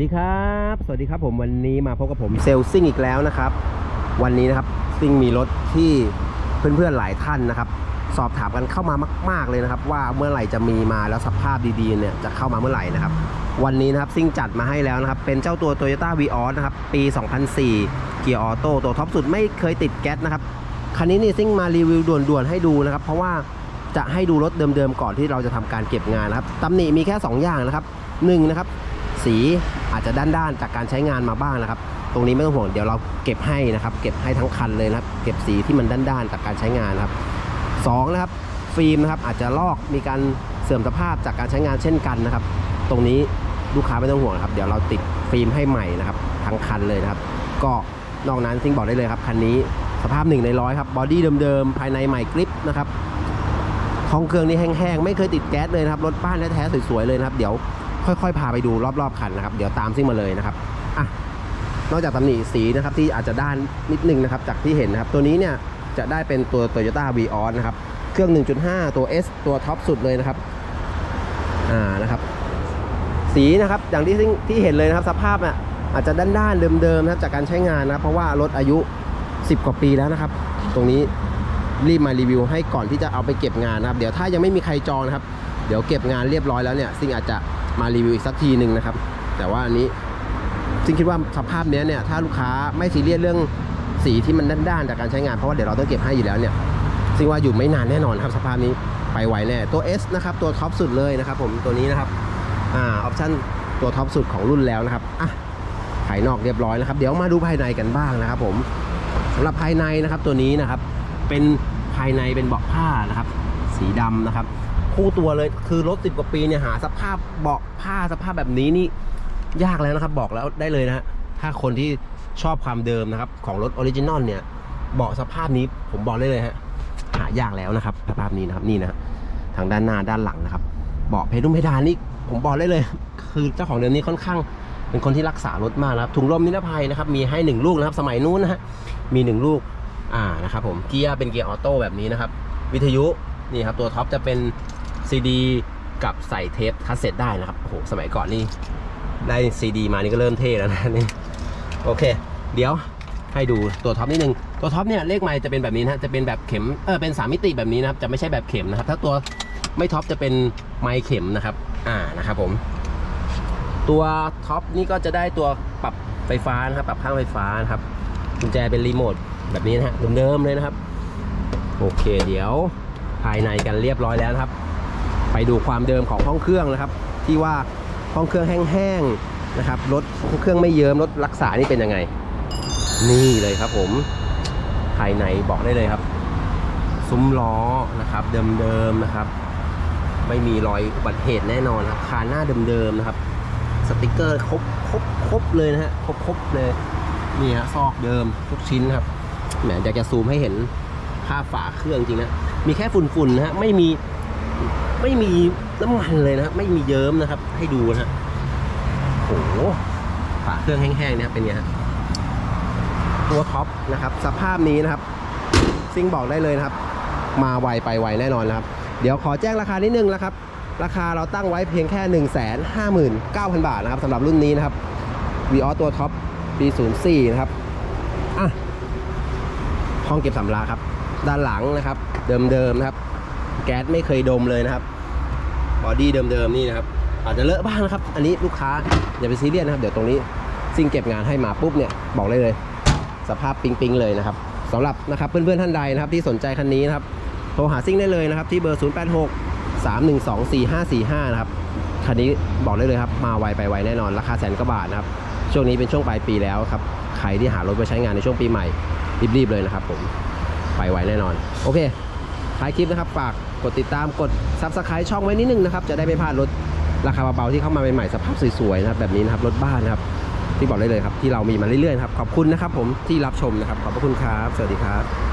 ดีครับ สวัสดีครับผมวันนี้มาพบกับผมเซลซิ่งอีกแล้วนะครับ วันนี้นะครับซิ่งมีรถที่เพื่อนๆหลายท่านนะครับ สอบถามกันเข้ามามาก ๆเลยนะครับ ว่าเมื่อไหร่จะมีมาแล้วสภาพดีๆเนี่ยจะเข้ามาเมื่อไหร่นะครับ วันนี้นะครับซิ่งจัดมาให้แล้วนะครับ เป็นเจ้าตัว Toyota v ีออนะครับปี 2004 เกียร์ออโต้ตัวท็อปสุดไม่เคยติดแก๊สนะครับคันนี้นี่ซิ่งมารีวิวด่วนๆให้ดูนะครับ เพราะว่าจะให้ดูรถเดิมๆก่อนที่เราจะทำการเก็บงานนะครับตำหนิมีแค่ 2 อย่างนะครับหนึ่งนะครับ สีอาจจะด้านๆจากการใช้งานมาบ้างนะครับ ตรงนี้ไม่ต้องห่วงเดี๋ยวเราเก็บให้นะครับ เก็บให้ทั้งคันเลยนะครับ เก็บสีที่มันด้านๆจากการใช้งานนครับสองนะครับฟิล์มนะครับอาจจะลอกมีการเสื่อมสภาพจากการใช้งานเช่นกันนะครับ ตรงนี้ลูกค้าไม่ต้องห่วงครับ เดี๋ยวเราติดฟิล์มให้ใหม่นะครับทั้งคันเลยนะครับ ก็นอกนั้นซิงบอกได้เลยครับคันนี้สภาพ1ในร้อยครับบอดี้เดิมๆภายในใหม่กริปนะครับท้องเครื่องนี่แห้งๆไม่เคยติดแก๊สเลยนะครับรถบ้านแท้ๆสวยๆเลยนะครับ เดี๋ยว ค่อยๆ พาไปดูรอบๆคันนะครับ เดี๋ยวตามซิ่งมาเลยนะครับอะนอกจากตำหนิสีนะครับที่อาจจะด้านนิดนึงนะครับจากที่เห็นนะครับ ตัวนี้เนี่ยจะได้เป็นตัว Toyota v ีออนะครับ เครื่อง 1.5 ตัว S ตัวท็อปสุดเลยนะครับอ่านะครับสีนะครับอย่างที่ซิ่งที่เห็นเลยนะครับ สภาพอะอาจจะด้านๆเดิมๆนะครับจากการใช้งานนะเพราะว่ารถอายุ 10 กว่าปีแล้วนะครับ ตรงนี้รีบมารีวิวให้ก่อนที่จะเอาไปเก็บงานนะครับ เดี๋ยวถ้ายังไม่มีใครจองนะครับ เดี๋ยวเก็บงานเรียบร้อยแล้วเนี่ยซิ่งอาจจะ มารีวิวอีกสักทีหนึ่งนะครับ แต่ว่าอันนี้ซิ่งคิดว่าสภาพเนี้ยเนี่ยถ้าลูกค้าไม่ซีเรียสเรื่องสีที่มันด้านๆจากการใช้งานเพราะว่าเดี๋ยวเราต้องเก็บให้อยู่แล้วเนี่ยซิ่งว่าอยู่ไม่นานแน่นอนครับสภาพนี้ไปไวแน่ตัว S นะครับตัวท็อปสุดเลยนะครับผมตัวนี้นะครับอ่าออปชั่นตัวท็อปสุดของรุ่นแล้วนะครับอะภายนอกเรียบร้อยแล้วครับ เดี๋ยวมาดูภายในกันบ้างนะครับ ผมสำหรับภายในนะครับตัวนี้นะครับ เป็นภายในเป็นเบาะผ้านะครับ สีดำนะครับ คู่ตัวเลย คือรถสิบกว่าปีเนี่ยหา สภาพเบาะผ้าสภาพแบบนี้นี่ยากแล้วนะครับ บอกแล้วได้เลยนะฮะถ้าคนที่ชอบความเดิมนะครับ ของรถออริจินอลเนี่ยเบาะสภาพนี้ผมบอกได้เลยฮะหายากแล้วนะครับสภาพนี้นะครับนี่นะฮะทางด้านหน้าด้านหลังนะครับเบาะเพดานเพดานนี่ผมบอกได้เลย คือเจ้าของเดิมนี้ค่อนข้างเป็นคนที่รักษารถมากนะครับถุงลมนิรภัยนะครับมีให้หนึ่งลูกนะครับ สมัยนู้นนะฮะมีหนึ่งลูกอ่านะครับผมเกียร์เป็นเกียร์ออโต้แบบนี้นะครับ วิทยุนี่ครับตัวท็อปจะเป็น ซีดีกับใส่เทปคัสเซ็ตได้นะครับโอ้โหสมัยก่อนนี่ได้ซีดีมานี่ก็เริ่มเท่แล้วนะนี่โอเค เดี๋ยวให้ดูตัวท็อปนิดนึงตัวท็อปเนี่ยเลขไมล์จะเป็นแบบนี้นะจะเป็นแบบเข็มเออเป็นสามมิติแบบนี้นะครับจะไม่ใช่แบบเข็มนะครับ ถ้าตัวไม่ท็อปจะเป็นไมล์เข็มนะครับ อ่านะครับผม ตัวท็อปนี่ก็จะได้ตัวปรับไฟฟ้านะครับ ปรับข้างไฟฟ้านะครับกุญแจเป็นรีโมทแบบนี้นะฮะเดิมๆเลยนะครับ โอเค เดี๋ยวภายในกันเรียบร้อยแล้วนะครับ ไปดูความเดิมของห้องเครื่องนะครับ ที่ว่าห้องเครื่องแห้งๆนะครับรถเครื่องไม่เยิ้มรถรักษานี่เป็นยังไง นี่เลยครับผมภายในบอกได้เลยครับ ซุ้มล้อนะครับ เดิมๆนะครับ ไม่มีรอยอุบัติเหตุแน่นอนครับคานหน้าเดิมๆนะครับ สติกเกอร์ครบครบครบเลยนะฮะครบครบเลยนี่ฮะซอกเดิมทุกชิ้นครับแหมอยากจะซูมให้เห็นภาพฝาเครื่องจริงนะมีแค่ฝุ่นๆนะฮะไม่มี ไม่มีน้ำมันเลยนะไม่มีเยิ้มนะครับ ให้ดูนะฮะโอ้โหฝาเครื่องแห้งๆเนี่ยเป็นไงฮะตัวท็อปนะครับ สภาพนี้นะครับ ซิงบอกได้เลยนะครับ มาไวไปไวแน่นอนนะครับ เดี๋ยวขอแจ้งราคานิดนึงนะครับ ราคาเราตั้งไว้เพียงแค่ 1 5 9 0 0 0 บาทนะครับสำหรับรุ่นนี้นะครับ v ีออตัวท็อปปี 04 นะครับอะห้องเก็บสัมภาระครับ ด้านหลังนะครับ เดิมๆนะครับ แก๊สไม่เคยดมเลยนะครับบอดี้เดิมๆนี่นะครับอาจจะเลอะบ้างนะครับ อันนี้ลูกค้าอย่าไปซีเรียสนะครับ เดี๋ยวตรงนี้ซิ่งเก็บงานให้มาปุ๊บเนี่ยบอกเลยเลย สภาพปิ๊งๆเลยนะครับสำหรับนะครับเพื่อนๆท่านใดนะครับที่สนใจคันนี้นะครับโทรหาซิ่งได้เลยนะครับ ที่เบอร์ 0 8 6 3 1 2 4 5 4 5 นะครับคันนี้บอกได้เลยครับ มาไวไปไวแน่นอนราคาแสนกว่าบาทนะครับ ช่วงนี้เป็นช่วงปลายปีแล้วครับใครที่หารถไปใช้งานในช่วงปีใหม่รีบๆเลยนะครับผมไปไวแน่นอน โอเค ท้ายคลิปนะครับฝากกดติดตามกด Subscribe ช่องไว้นิดนึงนะครับจะได้ไม่พลาดรถราคาเบาๆที่เข้ามาใหม่ๆสภาพสวยๆนะครับแบบนี้นะครับรถบ้านนะครับที่บอกได้เลยครับที่เรามีมาเรื่อยๆครับขอบคุณนะครับผมที่รับชมนะครับขอบพระคุณครับ สวัสดีครับ